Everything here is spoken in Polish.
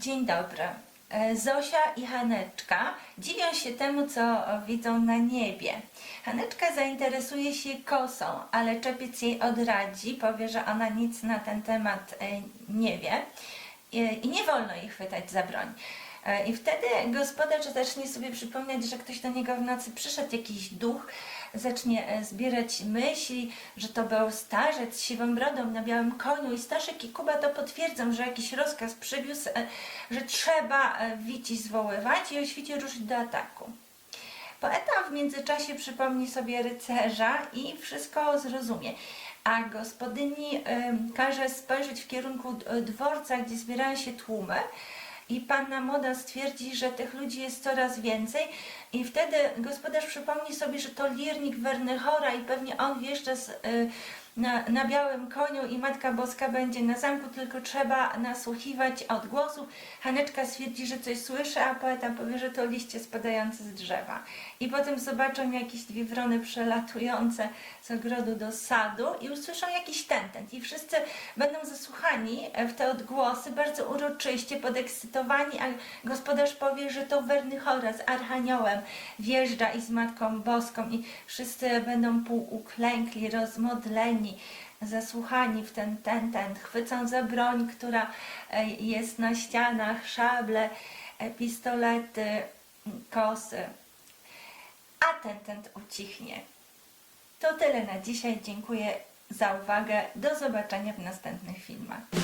Dzień dobry. E, Zosia i Haneczka dziwią się temu, co widzą na niebie. Haneczka zainteresuje się kosą, ale czepiec jej odradzi, powie, że ona nic na ten temat e, nie wie i i nie wolno jej chwytać za broń. E, I wtedy gospodarz zacznie sobie przypominać, że ktoś do niego w nocy przyszedł, jakiś duch, zacznie e, zbierać myśli, że to był starzec z siwą brodą na białym koniu i Staszek i Kuba to potwierdzą, że jakiś rozkaz przywiózł, e, że trzeba wici zwoływać i o świcie ruszyć do ataku. Poeta w międzyczasie przypomni sobie rycerza i wszystko zrozumie. A gospodyni każe spojrzeć w kierunku dworca, gdzie zbierają się tłumy. I panna młoda stwierdzi, że tych ludzi jest coraz więcej. I wtedy gospodarz przypomni sobie, że to lirnik Wernychora i pewnie on wjeżdża z, y, na, na białym koniu i Matka Boska będzie na zamku, tylko trzeba nasłuchiwać odgłosów. Haneczka stwierdzi, że coś słyszy, a poeta powie, że to liście spadające z drzewa. I potem zobaczą jakieś dwie wrony przelatujące z ogrodu do sadu i usłyszą jakiś tentent. I wszyscy będą zasłuchani w te odgłosy, bardzo uroczyście, podekscytowani, a gospodarz powie, że to Wernychora z Archaniołem wjeżdża i z Matką Boską i wszyscy będą półuklękli, rozmodleni, zasłuchani w ten tentent, chwycą za broń, która e, jest na ścianach, szable, e, pistolety, kosy. A tentent ucichnie. To tyle na dzisiaj. Dziękuję za uwagę. Do zobaczenia w następnych filmach.